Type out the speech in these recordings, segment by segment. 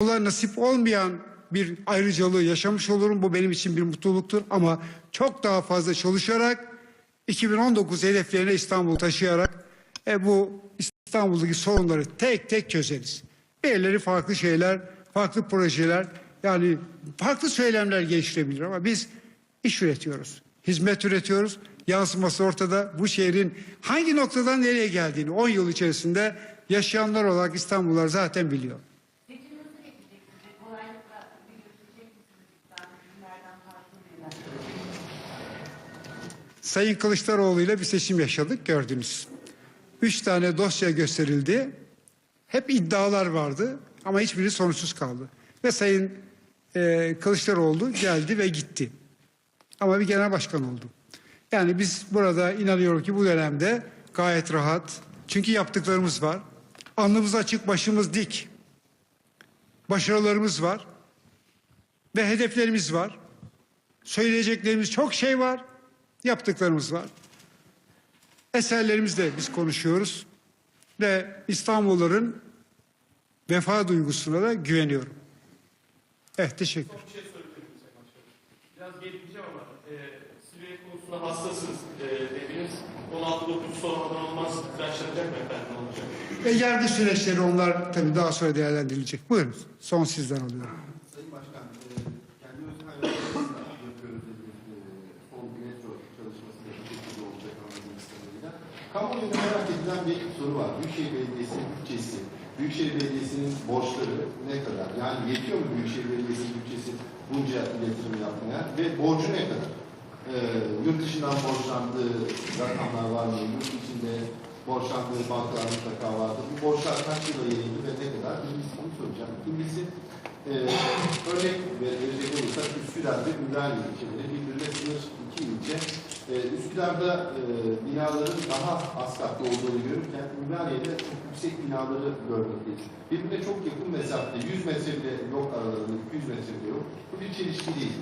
İstanbul'a nasip olmayan bir ayrıcalığı yaşamış olurum. Bu benim için bir mutluluktur ama çok daha fazla çalışarak 2019 hedeflerine İstanbul taşıyarak e, bu İstanbul'daki sorunları tek tek çözeriz. Birileri farklı şeyler, farklı projeler yani farklı söylemler geliştirebilir ama biz iş üretiyoruz. Hizmet üretiyoruz. Yansıması ortada. Bu şehrin hangi noktadan nereye geldiğini 10 yıl içerisinde yaşayanlar olarak İstanbullular zaten biliyor. Sayın Kılıçdaroğlu ile bir seçim yaşadık gördünüz. Üç tane dosya gösterildi. Hep iddialar vardı ama hiçbiri sonuçsuz kaldı. Ve Sayın e, Kılıçdaroğlu geldi ve gitti. Ama bir genel başkan oldu. Yani biz burada inanıyorum ki bu dönemde gayet rahat. Çünkü yaptıklarımız var. Alnımız açık, başımız dik. Başarılarımız var. Ve hedeflerimiz var. Söyleyeceklerimiz çok şey var. Yaptıklarımız var. Eserlerimizle biz konuşuyoruz. Ve İstanbulluların vefa duygusuna da güveniyorum. Evet teşekkür. Bir şey sorabilirim. Biraz geleceğim ama e, silüet konusunda hassasınız e, dediniz. 16-9 sonradan olmaz. Yaşlanacak mı efendim? Olacak? Ve yargı süreçleri onlar tabii daha sonra değerlendirilecek. Buyurun. Son sizden alıyorum. Sayın Başkan, e, kendi öz kaynaklarımızla yapıyoruz dediğimiz e, son bir metro çalışması da bu şekilde olacak anladığımız kadarıyla. Kamuoyunda merak edilen bir soru var. Büyükşehir Belediyesi'nin bütçesi, Büyükşehir Belediyesi'nin borçları ne kadar? Yani yetiyor mu Büyükşehir Belediyesi'nin bütçesi bunca yatırım yapmaya ve borcu ne kadar? E, yurt dışından borçlandığı rakamlar var mı? Yurt içinde borçlandığı bankalar mutlaka vardır. Bu borçlar kaç yıla yayıldı ve ne kadar? Birincisi bunu soracağım. İkincisi ee, örnek verecek olursak Üsküdar ve Ümraniye ilçeleri birbirine sınır iki ilçe. Ee, Üsküdar'da e, binaların daha az katlı olduğunu görürken Ümraniye'de çok yüksek binaları görmekteyiz. Birbirine çok yakın mesafede 100 metre bile yok aralarında 200 metre bile yok. Bu bir çelişki değil.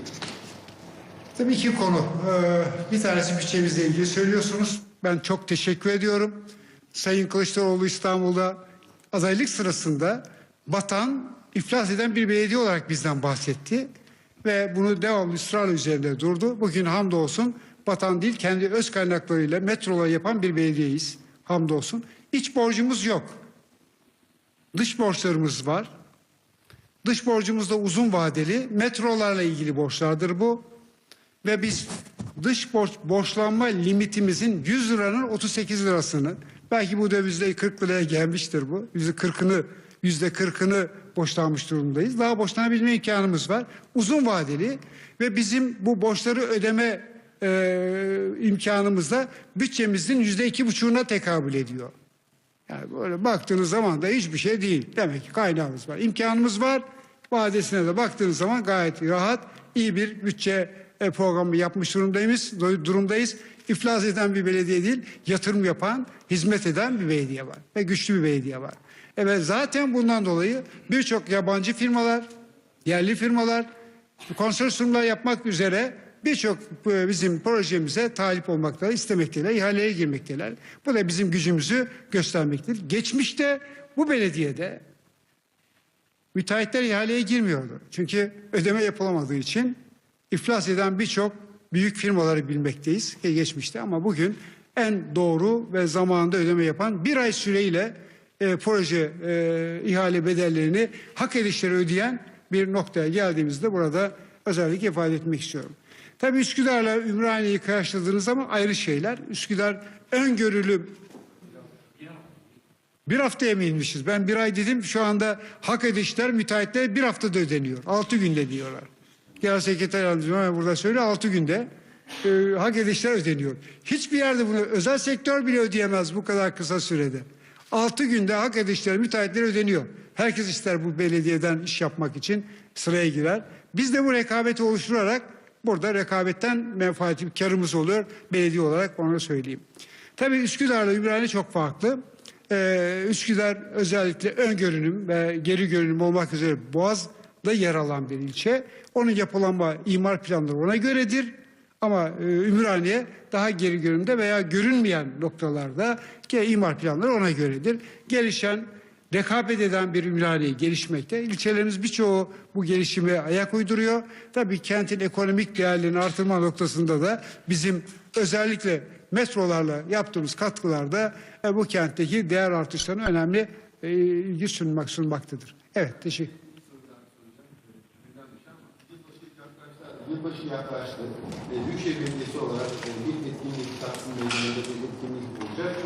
Tabii iki konu. Ee, bir tanesi bütçemizle ilgili söylüyorsunuz. Ben çok teşekkür ediyorum. Sayın Kılıçdaroğlu İstanbul'da adaylık sırasında batan, iflas eden bir belediye olarak bizden bahsetti. Ve bunu devamlı ısrarla üzerinde durdu. Bugün hamdolsun batan değil kendi öz kaynaklarıyla metroları yapan bir belediyeyiz. Hamdolsun. İç borcumuz yok. Dış borçlarımız var. Dış borcumuz da uzun vadeli. Metrolarla ilgili borçlardır bu. Ve biz dış borç, borçlanma limitimizin 100 liranın 38 lirasını belki bu dövizde 40 liraya gelmiştir bu. Yüzde 40'ını yüzde 40'ını borçlanmış durumdayız. Daha borçlanabilme imkanımız var. Uzun vadeli ve bizim bu borçları ödeme e, imkanımız da bütçemizin yüzde iki buçuğuna tekabül ediyor. Yani böyle baktığınız zaman da hiçbir şey değil. Demek ki kaynağımız var. İmkanımız var. Vadesine de baktığınız zaman gayet rahat, iyi bir bütçe e, programı yapmış durumdayız. durumdayız. İflas eden bir belediye değil, yatırım yapan, hizmet eden bir belediye var. Ve güçlü bir belediye var. Evet zaten bundan dolayı birçok yabancı firmalar, yerli firmalar, konsorsiyumlar yapmak üzere birçok e, bizim projemize talip olmaktalar, istemekteler, ihaleye girmekteler. Bu da bizim gücümüzü göstermektedir. Geçmişte bu belediyede müteahhitler ihaleye girmiyordu. Çünkü ödeme yapılamadığı için iflas eden birçok büyük firmaları bilmekteyiz geçmişte ama bugün en doğru ve zamanında ödeme yapan bir ay süreyle e, proje e, ihale bedellerini hak edişleri ödeyen bir noktaya geldiğimizde burada özellikle ifade etmek istiyorum. Tabii Üsküdar'la Ümraniye'yi kıyasladığınız zaman ayrı şeyler. Üsküdar öngörülü bir haftaya mı inmişiz? Ben bir ay dedim şu anda hak edişler müteahhitler bir haftada ödeniyor. Altı günde diyorlar. Genel sekreter yardımcım burada söyle altı günde e, hak edişler ödeniyor. Hiçbir yerde bunu özel sektör bile ödeyemez bu kadar kısa sürede. Altı günde hak edişler müteahhitler ödeniyor. Herkes ister bu belediyeden iş yapmak için sıraya girer. Biz de bu rekabeti oluşturarak burada rekabetten menfaati karımız oluyor belediye olarak onu söyleyeyim. Tabii Üsküdar'la Ümraniye çok farklı. Ee, Üsküdar özellikle ön görünüm ve geri görünüm olmak üzere Boğaz'da yer alan bir ilçe. Onun yapılanma imar planları ona göredir. Ama e, Ümraniye daha geri görünümde veya görünmeyen noktalarda ki imar planları ona göredir. Gelişen rekabet eden bir Ümraniye gelişmekte. İlçelerimiz birçoğu bu gelişime ayak uyduruyor. Tabii kentin ekonomik değerlerini artırma noktasında da bizim özellikle metrolarla yaptığımız katkılarda e, bu kentteki değer artışlarına önemli e, ilgi sunmak sunmaktadır. Evet, teşekkür Yılbaşı yaklaştı. E, Büyükşehir Belediyesi olarak e, ilk etkinlik Taksim Meydanı'nda bir etkinlik olacak.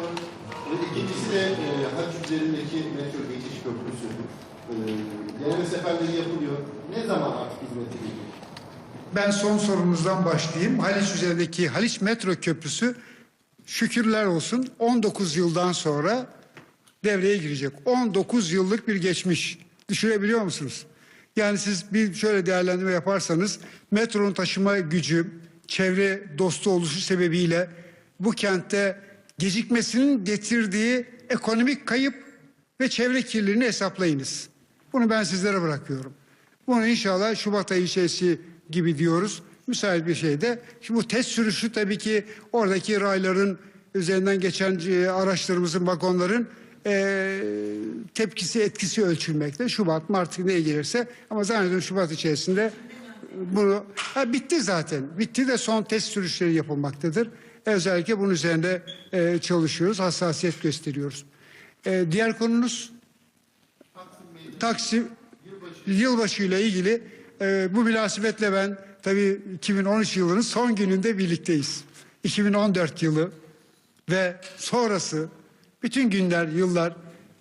E, ikincisi de e, Haç üzerindeki metro geçiş köprüsü. E, deneme seferleri yapılıyor. Ne zaman artık hizmete girecek? Ben son sorunuzdan başlayayım. Haliç üzerindeki Haliç Metro Köprüsü şükürler olsun 19 yıldan sonra devreye girecek. 19 yıllık bir geçmiş. Düşünebiliyor musunuz? Yani siz bir şöyle değerlendirme yaparsanız metronun taşıma gücü, çevre dostu oluşu sebebiyle bu kentte gecikmesinin getirdiği ekonomik kayıp ve çevre kirliliğini hesaplayınız. Bunu ben sizlere bırakıyorum. Bunu inşallah Şubat ayı içerisi gibi diyoruz. Müsait bir şeyde. Şimdi bu test sürüşü tabii ki oradaki rayların üzerinden geçen e, araçlarımızın, vagonların e, tepkisi, etkisi ölçülmekte. Şubat, Mart neye gelirse ama zannediyorum Şubat içerisinde bunu ha, bitti zaten. Bitti de son test sürüşleri yapılmaktadır. Özellikle bunun üzerinde e, çalışıyoruz, hassasiyet gösteriyoruz. E, diğer konunuz Taksim yılbaşı ile ilgili e, bu münasebetle ben tabii 2013 yılının son gününde birlikteyiz. 2014 yılı ve sonrası bütün günler, yıllar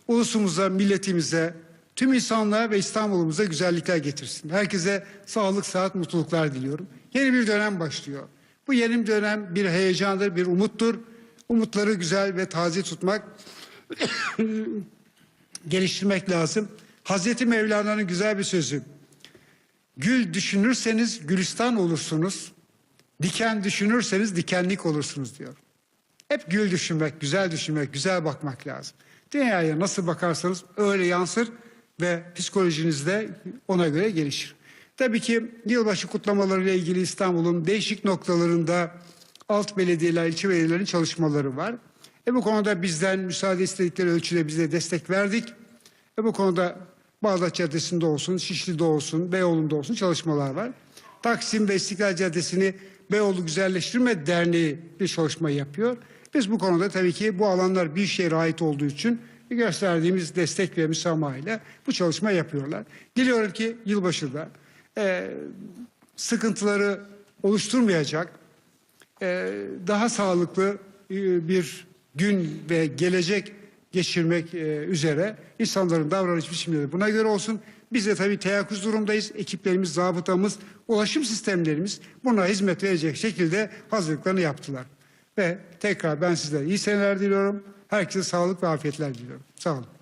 ulusumuza, milletimize, tüm insanlığa ve İstanbul'umuza güzellikler getirsin. Herkese sağlık, sıhhat, mutluluklar diliyorum. Yeni bir dönem başlıyor. Bu yeni bir dönem bir heyecandır, bir umuttur. Umutları güzel ve taze tutmak geliştirmek lazım. Hazreti Mevlana'nın güzel bir sözü. Gül düşünürseniz gülistan olursunuz. Diken düşünürseniz dikenlik olursunuz diyor. Hep gül düşünmek, güzel düşünmek, güzel bakmak lazım. Dünyaya nasıl bakarsanız öyle yansır ve psikolojiniz de ona göre gelişir. Tabii ki yılbaşı kutlamaları ile ilgili İstanbul'un değişik noktalarında alt belediyeler, ilçe belediyelerin çalışmaları var. E bu konuda bizden müsaade istedikleri ölçüde biz de destek verdik. E bu konuda Bağdat Caddesi'nde olsun, Şişli'de olsun, Beyoğlu'nda olsun çalışmalar var. Taksim ve İstiklal Caddesi'ni Beyoğlu Güzelleştirme Derneği bir çalışma yapıyor. Biz bu konuda tabii ki bu alanlar bir şehre ait olduğu için gösterdiğimiz destek ve müsamahayla bu çalışma yapıyorlar. Diliyorum ki yılbaşı da e, sıkıntıları oluşturmayacak, e, daha sağlıklı e, bir gün ve gelecek geçirmek e, üzere insanların davranış biçimleri buna göre olsun. Biz de tabii teyakkuz durumdayız. Ekiplerimiz, zabıtamız, ulaşım sistemlerimiz buna hizmet verecek şekilde hazırlıklarını yaptılar. Ve tekrar ben sizlere iyi seneler diliyorum. Herkese sağlık ve afiyetler diliyorum. Sağ olun.